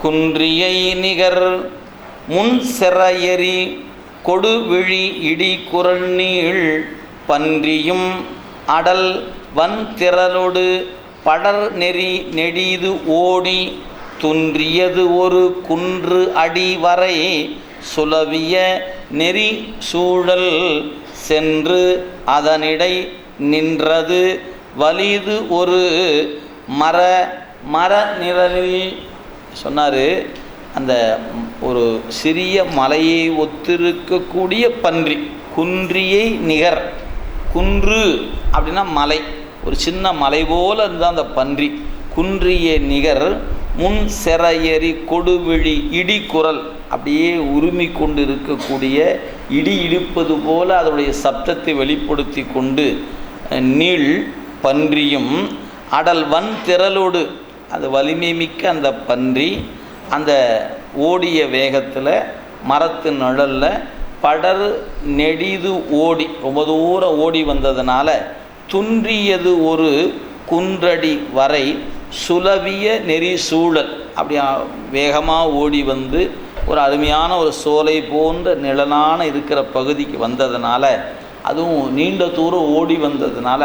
குன்றியை நிகர் முன் செறையறி கொடுவிழி இடி குரல் நீள் பன்றியும் அடல் வன்திரளொடு படர் நெறி நெடிது ஓடி துன்றியது ஒரு குன்று அடி வரை சுலவிய நெறி சூழல் சென்று அதனிடை நின்றது வலிது ஒரு மர மர நிழலில் சொன்னார் அந்த ஒரு சிறிய மலையை ஒத்திருக்கக்கூடிய பன்றி குன்றியை நிகர் குன்று அப்படின்னா மலை ஒரு சின்ன மலை போல் இருந்தால் அந்த பன்றி குன்றிய நிகர் முன் செறையறி கொடுவிழி இடி குரல் அப்படியே உருமி கொண்டு இருக்கக்கூடிய இடி இடிப்பது போல அதனுடைய சப்தத்தை வெளிப்படுத்தி கொண்டு நீள் பன்றியும் அடல் வன் திரளோடு அது வலிமை மிக்க அந்த பன்றி அந்த ஓடிய வேகத்தில் மரத்து நிழலில் படர் நெடிது ஓடி ரொம்ப தூரம் ஓடி வந்ததுனால துன்றியது ஒரு குன்றடி வரை சுலவிய நெறி சூழல் அப்படி வேகமாக ஓடி வந்து ஒரு அருமையான ஒரு சோலை போன்ற நிழலான இருக்கிற பகுதிக்கு வந்ததுனால அதுவும் நீண்ட தூரம் ஓடி வந்ததுனால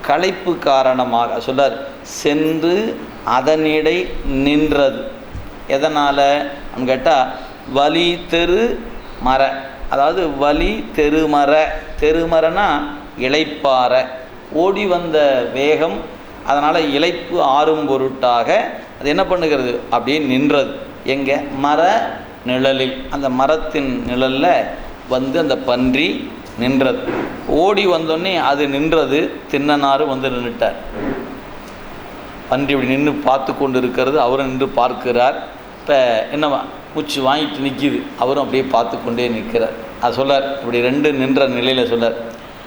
களைப்பு காரணமாக சொல்லார் சென்று அதனிடை நின்றது. எதனால்? கேட்டால் வலி தெரு மர. அதாவது வலி தெருமர தெருமரனா இளைப்பாற. ஓடி வந்த வேகம் அதனால் இழைப்பு ஆறும் பொருட்டாக அது என்ன பண்ணுகிறது? அப்படியே நின்றது. எங்கே? மர நிழலில். அந்த மரத்தின் நிழலில் வந்து அந்த பன்றி நின்றது. ஓடி வந்தோடனே அது நின்றது தின்னனாறு வந்து நின்றுட்டார் பன்றி இப்படி நின்று பார்த்து கொண்டு இருக்கிறது அவரும் நின்று பார்க்கிறார். இப்போ என்னவா மூச்சு வாங்கிட்டு நிற்கிது அவரும் அப்படியே பார்த்து கொண்டே நிற்கிறார். அது சொல்லார் இப்படி ரெண்டு நின்ற நிலையில் சொல்லார்.